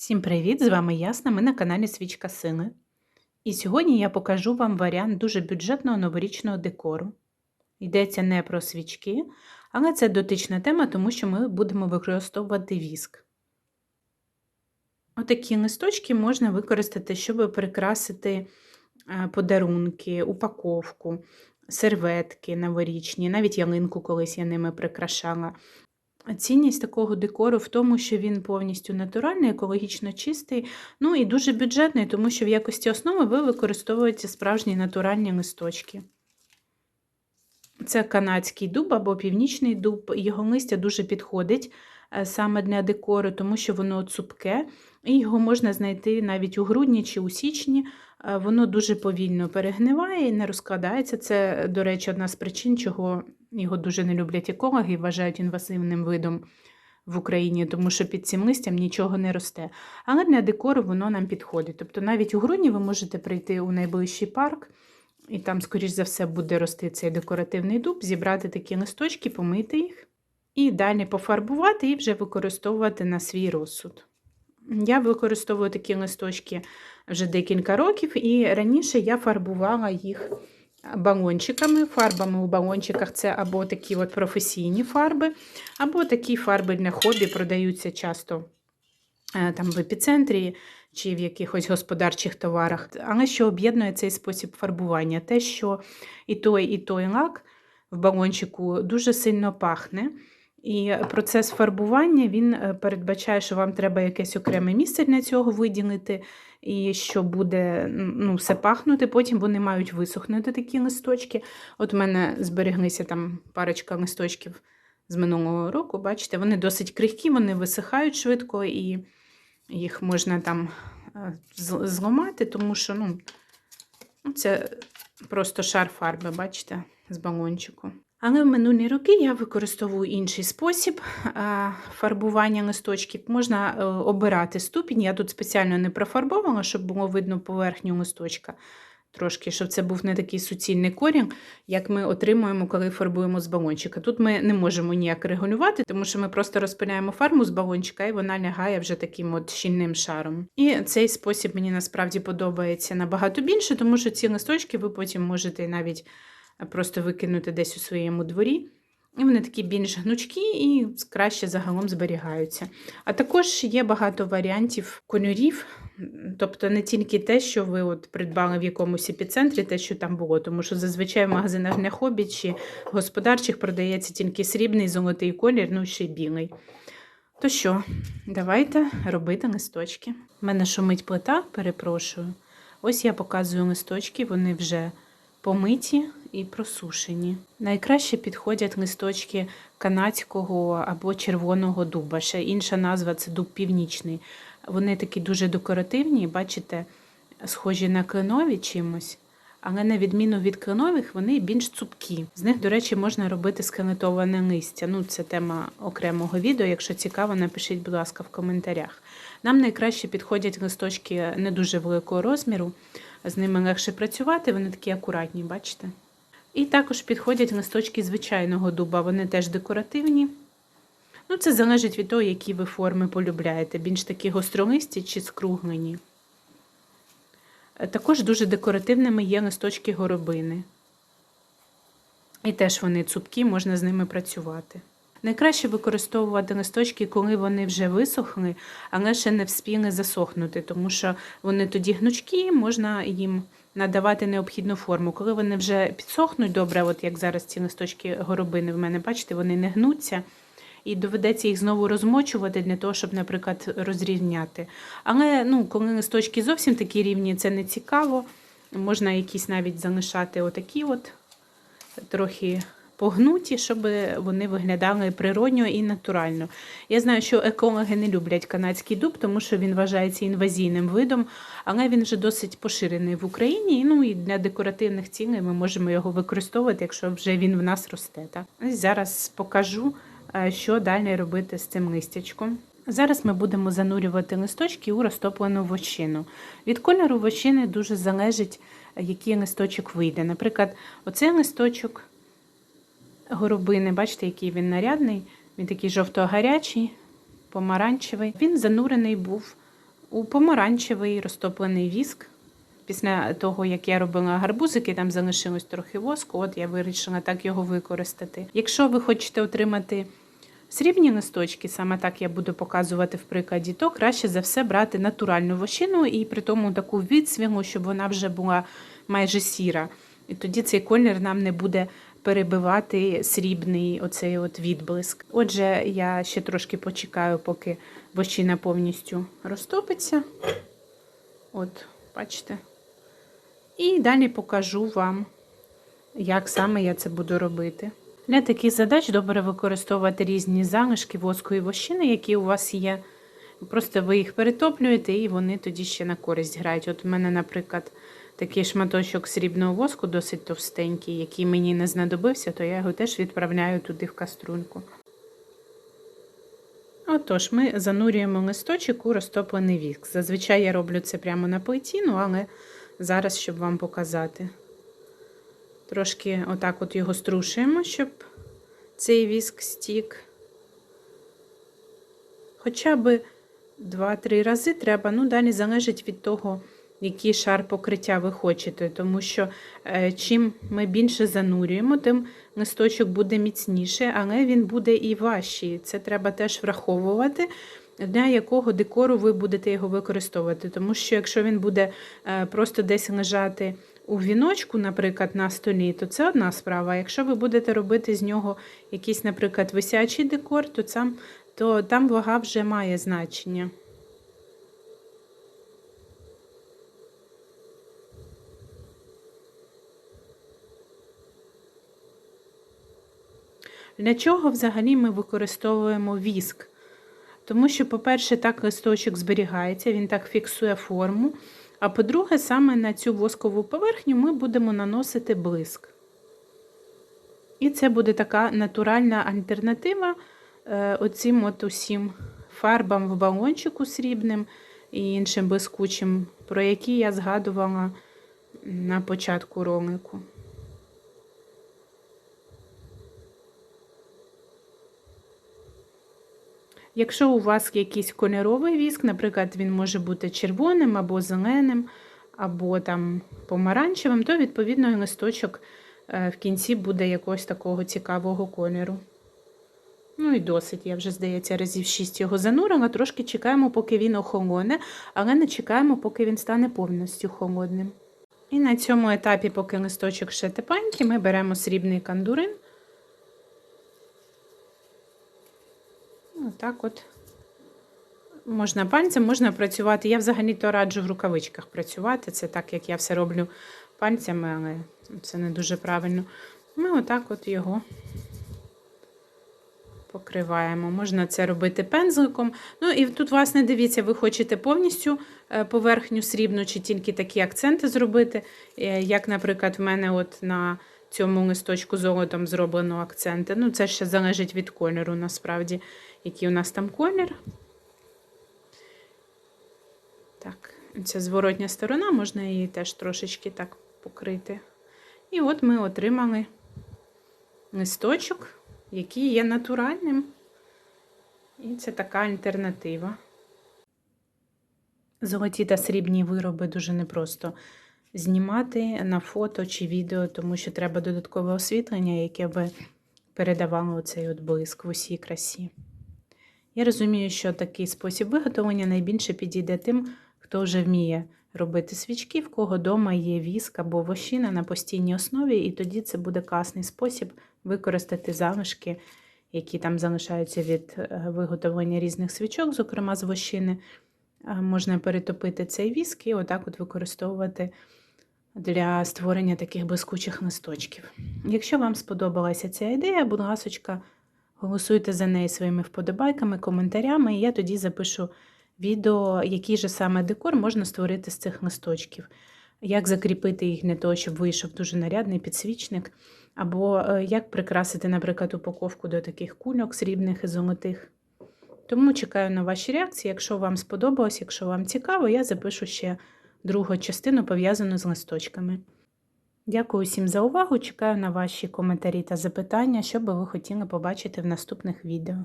Всім привіт! З вами Ясна, ми на каналі Свічка Сили. І сьогодні я покажу вам варіант дуже бюджетного новорічного декору. Йдеться не про свічки, але це дотична тема, тому що ми будемо використовувати віск. Отакі листочки можна використати, щоб прикрасити е, подарунки, упаковку, серветки новорічні, навіть ялинку колись я ними прикрашала. Цінність такого декору в тому, що він повністю натуральний, екологічно чистий, ну і дуже бюджетний, тому що в якості основи ви використовуєте справжні натуральні листочки. Це канадський дуб або північний дуб. Його листя дуже підходить е, саме для декору, тому що воно цупке, і його можна знайти навіть у грудні чи у січні. Е, Воно дуже повільно перегниває і не розкладається. Це, до речі, одна з причин, чого його дуже не люблять екологи і вважають інвазивним видом в Україні, тому що під цим листям нічого не росте. Але для декору воно нам підходить. Тобто навіть у грудні ви можете прийти у найближчий парк, і там, скоріш за все, буде рости цей декоративний дуб, зібрати такі листочки, помити їх і далі пофарбувати і вже використовувати на свій розсуд. Я використовую такі листочки вже декілька років, і раніше я фарбувала їх балончиками. Фарбами у балончиках це або такі от професійні фарби, або такі фарби для хобі продаються часто е, там в епіцентрі чи в якихось господарчих товарах. Але що об'єднує цей спосіб фарбування? Те, що і той, і той лак в балончику дуже сильно пахне. І процес фарбування він е, передбачає, що вам треба якесь окреме місце для цього виділити, і що буде ну, все пахнути. Потім вони мають висохнути такі листочки. От у мене збереглися там парочка листочків з минулого року. Бачите, вони досить крихкі, вони висихають швидко, і їх можна там е, зламати, тому що ну, це просто шар фарби, бачите, з балончику. Але в минулі роки я використовую інший спосіб фарбування листочків. Можна е, обирати ступінь. Я тут спеціально не профарбовала, щоб було видно поверхню листочка. Трошки, щоб це був не такий суцільний корінь, як ми отримуємо, коли фарбуємо з балончика. Тут ми не можемо ніяк регулювати, тому що ми просто розпиляємо фарму з балончика, і вона лягає вже таким от щільним шаром. І цей спосіб мені насправді подобається набагато більше, тому що ці листочки ви потім можете навіть просто викинути десь у своєму дворі. І вони такі більш гнучкі і краще загалом зберігаються. А також є багато варіантів кольорів, тобто не тільки те, що ви от придбали в якомусь епіцентрі, те, що там було, тому що зазвичай в магазинах для хобі чи господарчих продається тільки срібний, золотий колір, ну ще й білий. То що, давайте робити листочки. У мене шумить плита, перепрошую. Ось я показую листочки, вони вже помиті і просушені. Найкраще підходять листочки канадського або червоного дуба. Ще інша назва це дуб північний. Вони такі дуже декоративні, бачите, схожі на кленові чимось. Але на відміну від кленових, вони більш цупкі. З них, до речі, можна робити скелетоване листя. Ну, це тема окремого відео. Якщо цікаво, напишіть, будь ласка, в коментарях. Нам найкраще підходять листочки не дуже великого розміру, з ними легше працювати, вони такі акуратні, бачите? І також підходять листочки звичайного дуба, вони теж декоративні. Ну, Це залежить від того, які ви форми полюбляєте, більш такі гостролисті чи скруглені. Також дуже декоративними є листочки горобини. І теж вони цупкі, можна з ними працювати. Найкраще використовувати листочки, коли вони вже висохли, але ще не вспіли засохнути, тому що вони тоді гнучкі, можна їм надавати необхідну форму. Коли вони вже підсохнуть добре, от як зараз ці листочки горобини в мене, бачите, вони не гнуться. І доведеться їх знову розмочувати для того, щоб, наприклад, розрівняти. Але ну, коли листочки зовсім такі рівні, це не цікаво. Можна якісь навіть залишати отакі от трохи погнуті, щоб вони виглядали природньо і натурально. Я знаю, що екологи не люблять канадський дуб, тому що він вважається інвазійним видом, але він вже досить поширений в Україні. Ну і для декоративних цілей ми можемо його використовувати, якщо вже він в нас росте. Так? Зараз покажу, е, що далі робити з цим листячком. Зараз ми будемо занурювати листочки у розтоплену вощину. Від кольору вощини дуже залежить, який листочок вийде. Наприклад, оцей листочок горобини, бачите, який він нарядний, він такий жовто-гарячий, помаранчевий. Він занурений був у помаранчевий розтоплений віск. Після того, як я робила гарбузики, там залишилось трохи воску, от я вирішила так його використати. Якщо ви хочете отримати срібні листочки, саме так я буду показувати в прикладі, то краще за все брати натуральну вощину і при тому таку відсвілу, щоб вона вже була майже сіра. І тоді цей колір нам не буде перебивати срібний оцей от відблиск. Отже, я ще трошки почекаю, поки вощина повністю розтопиться. От, бачите. І далі покажу вам, як саме я це буду робити. Для таких задач добре використовувати різні залишки воску і вощини, які у вас є. Просто ви їх перетоплюєте і вони тоді ще на користь грають. От у мене, наприклад, такий шматочок срібного воску досить товстенький, який мені не знадобився, то я його теж відправляю туди в каструльку. Отож, ми занурюємо листочок у розтоплений віск. Зазвичай я роблю це прямо на плиті, ну але зараз, щоб вам показати. Трошки отак от його струшуємо, щоб цей віск стік. Хоча б 2-3 рази треба, ну далі залежить від того, який шар покриття ви хочете. Тому що е, чим ми більше занурюємо, тим листочок буде міцніше, але він буде і важчий. Це треба теж враховувати, для якого декору ви будете його використовувати. Тому що якщо він буде е, просто десь лежати у віночку, наприклад, на столі, то це одна справа. Якщо ви будете робити з нього якийсь, наприклад, висячий декор, то, сам, то там вага вже має значення. Для чого взагалі ми використовуємо віск? Тому що, по-перше, так листочок зберігається, він так фіксує форму. А по-друге, саме на цю воскову поверхню ми будемо наносити блиск. І це буде така натуральна альтернатива е, оцим от усім фарбам в балончику срібним і іншим блискучим, про які я згадувала на початку ролику. Якщо у вас якийсь кольоровий віск, наприклад, він може бути червоним або зеленим, або там помаранчевим, то, відповідно, листочок е, в кінці буде якогось такого цікавого кольору. Ну і досить, я вже, здається, разів 6 його занурила, трошки чекаємо, поки він охолоне, але не чекаємо, поки він стане повністю холодним. І на цьому етапі, поки листочок ще тепленький, ми беремо срібний кандурин. Отак от можна пальцем, можна працювати. Я взагалі-то раджу в рукавичках працювати. Це так, як я все роблю пальцями, але це не дуже правильно. Ми отак от його покриваємо. Можна це робити пензликом. Ну і тут, власне, дивіться, ви хочете повністю е, поверхню срібну, чи тільки такі акценти зробити. Е, як, наприклад, в мене от на цьому листочку золотом зроблено акценти. Ну, це ще залежить від кольору, насправді, який у нас там колір. Так, ця зворотня сторона, можна її теж трошечки так покрити. І от ми отримали листочок, який є натуральним. І це така альтернатива. Золоті та срібні вироби дуже непросто знімати на фото чи відео, тому що треба додаткове освітлення, яке би передавало цей от блиск в усій красі. Я розумію, що такий спосіб виготовлення найбільше підійде тим, хто вже вміє робити свічки, в кого вдома є віск або вощина на постійній основі, і тоді це буде класний спосіб використати залишки, які там залишаються від е, виготовлення різних свічок, зокрема з вощини. Можна перетопити цей віск і отак от використовувати для створення таких блискучих листочків. Якщо вам сподобалася ця ідея, будь ласка, голосуйте за неї своїми вподобайками, коментарями, і я тоді запишу відео, який же саме декор можна створити з цих листочків. Як закріпити їх для того, щоб вийшов дуже нарядний підсвічник, або е, як прикрасити, наприклад, упаковку до таких кульок срібних і золотих. Тому чекаю на ваші реакції. Якщо вам сподобалось, якщо вам цікаво, я запишу ще другу частину пов'язану з листочками. Дякую всім за увагу. Чекаю на ваші коментарі та запитання, що би ви хотіли побачити в наступних відео.